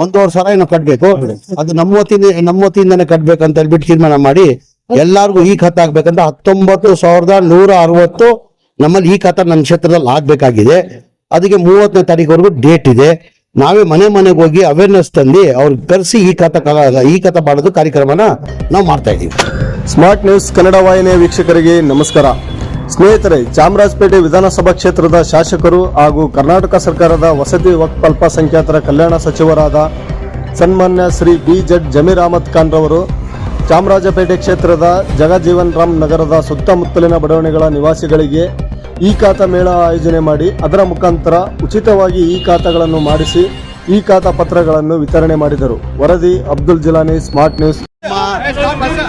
ಒಂದೂವರೆ ಸಾವಿರ ಏನೋ ಕಟ್ಬೇಕು. ಅದು ನಮ್ಮ ವತಿಯಿಂದ, ನಮ್ಮ ವತಿಯಿಂದಾನೆ ಕಟ್ಬೇಕಂತ ಹೇಳ್ಬಿಟ್ಟು ತೀರ್ಮಾನ ಮಾಡಿ ಎಲ್ಲಾರ್ಗು ಈ ಖಾತೆ ಆಗ್ಬೇಕಂತ ಹತ್ತೊಂಬತ್ತು ಸಾವಿರದ ನೂರ ಅರವತ್ತು ನಮ್ಮಲ್ಲಿ ಈ ಖಾತೆ ನಮ್ಮ ಕ್ಷೇತ್ರದಲ್ಲಿ ಆಗ್ಬೇಕಾಗಿದೆ. ಅದಕ್ಕೆ ಮೂವತ್ತನೇ ತಾರೀಕುವರೆಗೂ ಡೇಟ್ ಇದೆ. ನಾವೇ ಮನೆ ಮನೆಗೆ ಹೋಗಿ ಅವೇರ್ನೆಸ್ ತಂದು ಅವ್ರಿಗೆ ಕರೆಸಿ ಈ ಕಥ ಈ ಕಥ ಮಾಡೋದು ಕಾರ್ಯಕ್ರಮನ ನಾವು ಮಾಡ್ತಾ ಇದೀವಿ ಸ್ಮಾರ್ಟ್ ನ್ಯೂಸ್ ಕನ್ನಡ ವಾಹಿನಿಯ ವೀಕ್ಷಕರಿಗೆ ನಮಸ್ಕಾರ. ಸ್ನೇಹಿತರೆ, ಚಾಮರಾಜಪೇಟೆ ವಿಧಾನಸಭಾ ಕ್ಷೇತ್ರದ ಶಾಸಕರು ಹಾಗೂ ಕರ್ನಾಟಕ ಸರ್ಕಾರದ ವಸತಿ ವಕ್ಫ್ ಅಲ್ಪಸಂಖ್ಯಾತರ ಕಲ್ಯಾಣ ಸಚಿವರಾದ ಸನ್ಮಾನ್ಯ ಶ್ರೀ ಬಿ ಜಡ್ ಜಮೀರ್ ಅಹಮದ್ ಖಾನ್ ರವರು, ಚಾಮರಾಜಪೇಟೆ ಕ್ಷೇತ್ರದ ಜಗಜೀವನ್ ರಾಮ್ ನಗರದ ಸುತ್ತಮುತ್ತಲಿನ ಬಡಾವಣೆಗಳ ನಿವಾಸಿಗಳಿಗೆ ಈ ಖಾತ ಮೇಳ ಆಯೋಜನೆ ಮಾಡಿ, ಅದರ ಮುಖಾಂತರ ಉಚಿತವಾಗಿ ಈ ಖಾತಾಗಳನ್ನು ಮಾಡಿಸಿ, ಈ ಖಾತಾ ಪತ್ರಗಳನ್ನು ವಿತರಣೆ ಮಾಡಿದರು. ವರದಿ ಅಬ್ದುಲ್ ಜಿಲಾನಿ, ಸ್ಮಾರ್ಟ್ ನ್ಯೂಸ್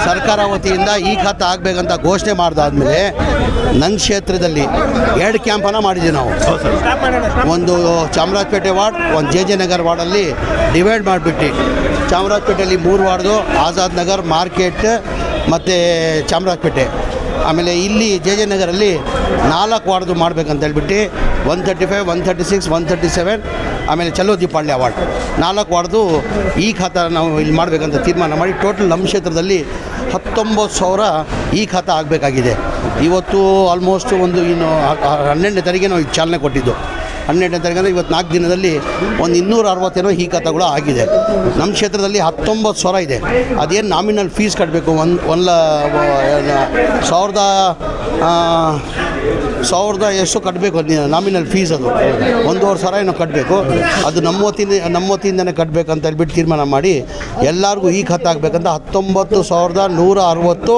ಸರ್ಕಾರ ವತಿಯಿಂದ ಈ ಖಾತೆ ಆಗಬೇಕಂತ ಘೋಷಣೆ ಮಾಡಿದಾದ್ಮೇಲೆ ನನ್ನ ಕ್ಷೇತ್ರದಲ್ಲಿ ಎರಡು ಕ್ಯಾಂಪನ್ನ ಮಾಡಿದ್ದೀವಿ ನಾವು. ಒಂದು ಚಾಮರಾಜಪೇಟೆ ವಾರ್ಡ್, ಒಂದು ಜೆ ಜೆ ನಗರ್ ವಾರ್ಡಲ್ಲಿ ಡಿವೈಡ್ ಮಾಡಿಬಿಟ್ಟು. ಚಾಮರಾಜಪೇಟೆಯಲ್ಲಿ ಮೂರು ವಾರ್ಡು ಆಜಾದ್ ನಗರ್, ಮಾರ್ಕೆಟ್ ಮತ್ತು ಚಾಮರಾಜಪೇಟೆ. ಆಮೇಲೆ ಇಲ್ಲಿ ಜೆ ಜೆ ನಗರಲ್ಲಿ ನಾಲ್ಕು ವಾರ್ಡ್ದು ಮಾಡ್ಬೇಕಂತ ಹೇಳ್ಬಿಟ್ಟು one thirty five one thirty six one thirty seven ಆಮೇಲೆ ಚಲೋ ಪಾಳ್ಯ ಅವಾರ್ಡ್. ನಾಲ್ಕು ವಾರ್ಡ್ದು ಈ ಖಾತಾ ನಾವು ಇಲ್ಲಿ ಮಾಡಬೇಕಂತ ತೀರ್ಮಾನ ಮಾಡಿ ಟೋಟಲ್ ನಮ್ಮ ಕ್ಷೇತ್ರದಲ್ಲಿ ಹತ್ತೊಂಬತ್ತು ಸಾವಿರ ಈ ಖಾತಾ ಆಗಬೇಕಾಗಿದೆ. ಇವತ್ತು ಆಲ್ಮೋಸ್ಟ್ ಒಂದು ಇನ್ನು ಹನ್ನೆರಡನೇ ತಾರೀಕಿಗೆ ನಾವು ಚಾಲನೆ ಕೊಟ್ಟಿದ್ದು. ಹನ್ನೆರಡನೇ ತಾರೀಕು ಅಂದರೆ ಇವತ್ತು ನಾಲ್ಕು ದಿನದಲ್ಲಿ ಒಂದು ಇನ್ನೂರ ಅರವತ್ತೇನೋ ಈ ಕಥಗಳು ಆಗಿದೆ. ನಮ್ಮ ಕ್ಷೇತ್ರದಲ್ಲಿ ಹತ್ತೊಂಬತ್ತು ಸಾವಿರ ಇದೆ. ಅದೇನು ನಾಮಿನಲ್ ಫೀಸ್ ಕಟ್ಟಬೇಕು ಒಂದು ಒಂದು ಸಾವಿರದ ಸಾವಿರದ ಎಷ್ಟು ಕಟ್ಟಬೇಕು ನಾಮಿನಲ್ ಫೀಸ್ ಅದು. ಒಂದೂವರೆ ಸಾವಿರ ಏನೋ ಕಟ್ಟಬೇಕು ಅದು ನಮ್ಮ ವತಿಯಿಂದ, ನಮ್ಮ ವತಿಯಿಂದನೇ ಕಟ್ಟಬೇಕಂತ ಹೇಳ್ಬಿಟ್ಟು ತೀರ್ಮಾನ ಮಾಡಿ ಎಲ್ಲರಿಗೂ ಈ ಖಾತೆ ಆಗಬೇಕಂತ ಹತ್ತೊಂಬತ್ತು ಸಾವಿರದ ನೂರ ಅರವತ್ತು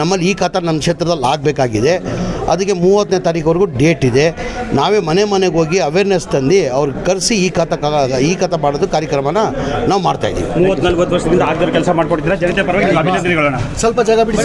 ನಮ್ಮಲ್ಲಿ ಈ ಕಥ ನಮ್ಮ ಕ್ಷೇತ್ರದಲ್ಲಿ ಆಗಬೇಕಾಗಿದೆ. ಅದಕ್ಕೆ ಮೂವತ್ತನೇ ತಾರೀಕುವರೆಗೂ ಡೇಟ್ ಇದೆ. ನಾವೇ ಮನೆ ಮನೆಗೆ ಹೋಗಿ ಅವೇರ್ನೆಸ್ ತಂದು ಅವ್ರಿಗೆ ಕರೆಸಿ ಈ ಕಥ ಈ ಕಥ ಮಾಡೋದು ಕಾರ್ಯಕ್ರಮನ ನಾವು ಮಾಡ್ತಾ ಇದ್ದೀವಿ. ಮೂವತ್ತು ನಲ್ವತ್ತು ವರ್ಷದಿಂದ ಆಗ್ದವ್ರು ಕೆಲಸ ಮಾಡ್ಕೊಡ್ತೀರಾ? ಜನತೆ ಪರವಾಗಿ ಅಭಿನಂದನೆಗಳನ್ನ. ಸ್ವಲ್ಪ ಜಾಗ ಬಿಡಿ.